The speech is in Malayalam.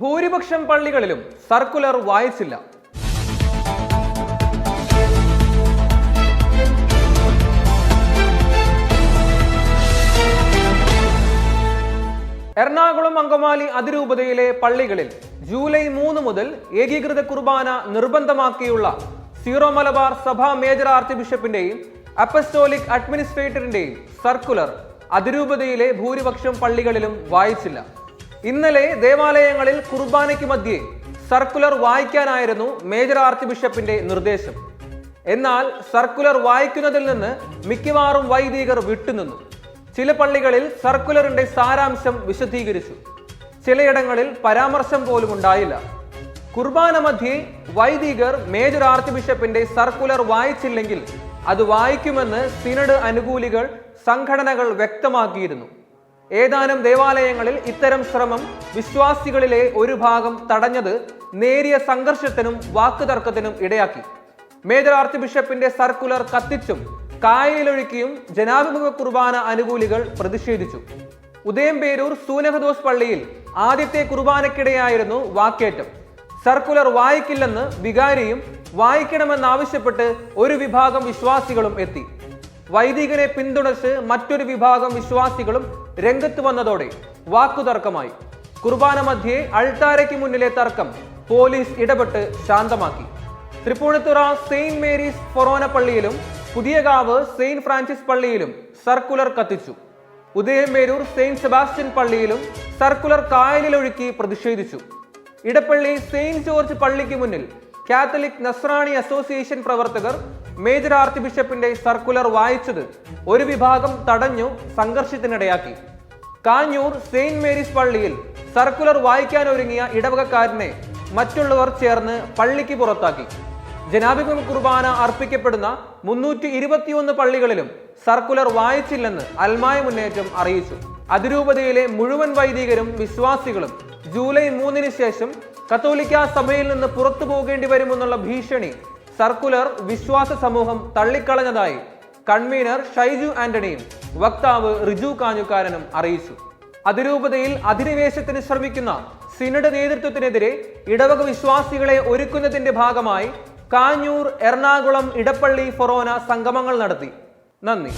ഭൂരിപക്ഷം പള്ളികളിലും സർക്കുലർ വായിച്ചില്ല. എറണാകുളം അങ്കമാലി അതിരൂപതയിലെ പള്ളികളിൽ ജൂലൈ മൂന്ന് മുതൽ ഏകീകൃത കുർബാന നിർബന്ധമാക്കിയുള്ള സീറോ മലബാർ സഭാ മേജർ ആർച്ച് ബിഷപ്പിന്റെയും അപ്പസ്റ്റോലിക് അഡ്മിനിസ്ട്രേറ്ററിന്റെയും സർക്കുലർ അതിരൂപതയിലെ ഭൂരിപക്ഷം പള്ളികളിലും വായിച്ചില്ല. ഇന്നലെ ദേവാലയങ്ങളിൽ കുർബാനയ്ക്ക് മധ്യേ സർക്കുലർ വായിക്കാനായിരുന്നു മേജർ ആർച്ച് ബിഷപ്പിന്റെ നിർദ്ദേശം. എന്നാൽ സർക്കുലർ വായിക്കുന്നതിൽ നിന്ന് മിക്കവാറും വൈദികർ വിട്ടുനിന്നു ചില പള്ളികളിൽ സർക്കുലറിന്റെ സാരാംശം വിശദീകരിച്ചു. ചിലയിടങ്ങളിൽ പരാമർശം പോലും ഉണ്ടായില്ല. കുർബാന മധ്യേ വൈദികർ മേജർ ആർച്ച് ബിഷപ്പിന്റെ സർക്കുലർ വായിച്ചില്ലെങ്കിൽ അത് വായിക്കുമെന്ന് സിനഡ് അനുകൂലികൾ സംഘടനകൾ വ്യക്തമാക്കിയിരുന്നു. ഏതാനും ദേവാലയങ്ങളിൽ ഇത്തരം ശ്രമം വിശ്വാസികളിലെ ഒരു ഭാഗം തടഞ്ഞത് നേരിയ സംഘർഷത്തിനും വാക്കുതർക്കത്തിനും ഇടയാക്കി. മേജർ ആർച്ച് ബിഷപ്പിന്റെ സർക്കുലർ കത്തിച്ചും കായലിലൊഴുക്കിയും ജനാഭിമുഖ കുർബാന അനുകൂലികൾ പ്രതിഷേധിച്ചു. ഉദയംപേരൂർ സൂനഹദോസ് പള്ളിയിൽ ആദ്യത്തെ കുർബാനക്കിടെയായിരുന്നു വാക്കേറ്റം. സർക്കുലർ വായിക്കില്ലെന്ന് വികാരിയും വായിക്കണമെന്നാവശ്യപ്പെട്ട് ഒരു വിഭാഗം വിശ്വാസികളും എത്തി. വൈദികനെ പിന്തുണച്ച് മറ്റൊരു വിഭാഗം വിശ്വാസികളും രംഗത്ത് വന്നതോടെ വാക്കുതർക്കമായി. കുർബാന മധ്യേ അൾത്താരയ്ക്ക് മുന്നിലെ തർക്കം പോലീസ് ഇടപെട്ട് ശാന്തമാക്കി. തൃപ്പൂണിത്തുറ സെയിന്റ് മേരീസ് ഫൊറോന പള്ളിയിലും പുതിയകാവ് സെയിന്റ് ഫ്രാൻസിസ് പള്ളിയിലും സർക്കുലർ കത്തിച്ചു. ഉദയംമേരൂർ സെയിന്റ് സെബാസ്റ്റ്യൻ പള്ളിയിലും സർക്കുലർ കായലിലൊഴുക്കി പ്രതിഷേധിച്ചു. ഇടപ്പള്ളി സെയിന്റ് ജോർജ് പള്ളിക്ക് മുന്നിൽ കാത്തലിക് നസ്രാണി അസോസിയേഷൻ പ്രവർത്തകർ മേജർ ആർച്ച് ബിഷപ്പിന്റെ സർക്കുലർ വായിച്ചത് ഒരു വിഭാഗം തടഞ്ഞു സംഘർഷത്തിനിടയാക്കി. കാഞ്ഞൂർ സെയിന്റ് മേരീസ് പള്ളിയിൽ സർക്കുലർ വായിക്കാനൊരുങ്ങിയ ഇടവകക്കാരനെ മറ്റുള്ളവർ ചേർന്ന് പള്ളിക്ക് പുറത്താക്കി. ജനാധിപത്യ കുർബാന അർപ്പിക്കപ്പെടുന്ന മുന്നൂറ്റി ഇരുപത്തിയൊന്ന് പള്ളികളിലും സർക്കുലർ വായിച്ചില്ലെന്ന് അൽമായ മുന്നേറ്റം അറിയിച്ചു. അതിരൂപതയിലെ മുഴുവൻ വൈദികരും വിശ്വാസികളും ജൂലൈ മൂന്നിന് ശേഷം കത്തോലിക്ക സഭയിൽ നിന്ന് പുറത്തു പോകേണ്ടി വരുമെന്നുള്ള ഭീഷണി സർക്കുലർ വിശ്വാസ സമൂഹം തള്ളിക്കളഞ്ഞതായി കൺവീനർ ഷൈജു ആന്റണിയും വക്താവ് റിജു കാഞ്ഞുകാരനും അറിയിച്ചു. അതിരൂപതയിൽ അധിനിവേശത്തിന് ശ്രമിക്കുന്ന സിനഡ് നേതൃത്വത്തിനെതിരെ ഇടവക വിശ്വാസികളെ ഒരുക്കുന്നതിന്റെ ഭാഗമായി കാഞ്ഞൂർ എറണാകുളം ഇടപ്പള്ളി ഫൊറോന സംഗമങ്ങൾ നടത്തി. നന്ദി.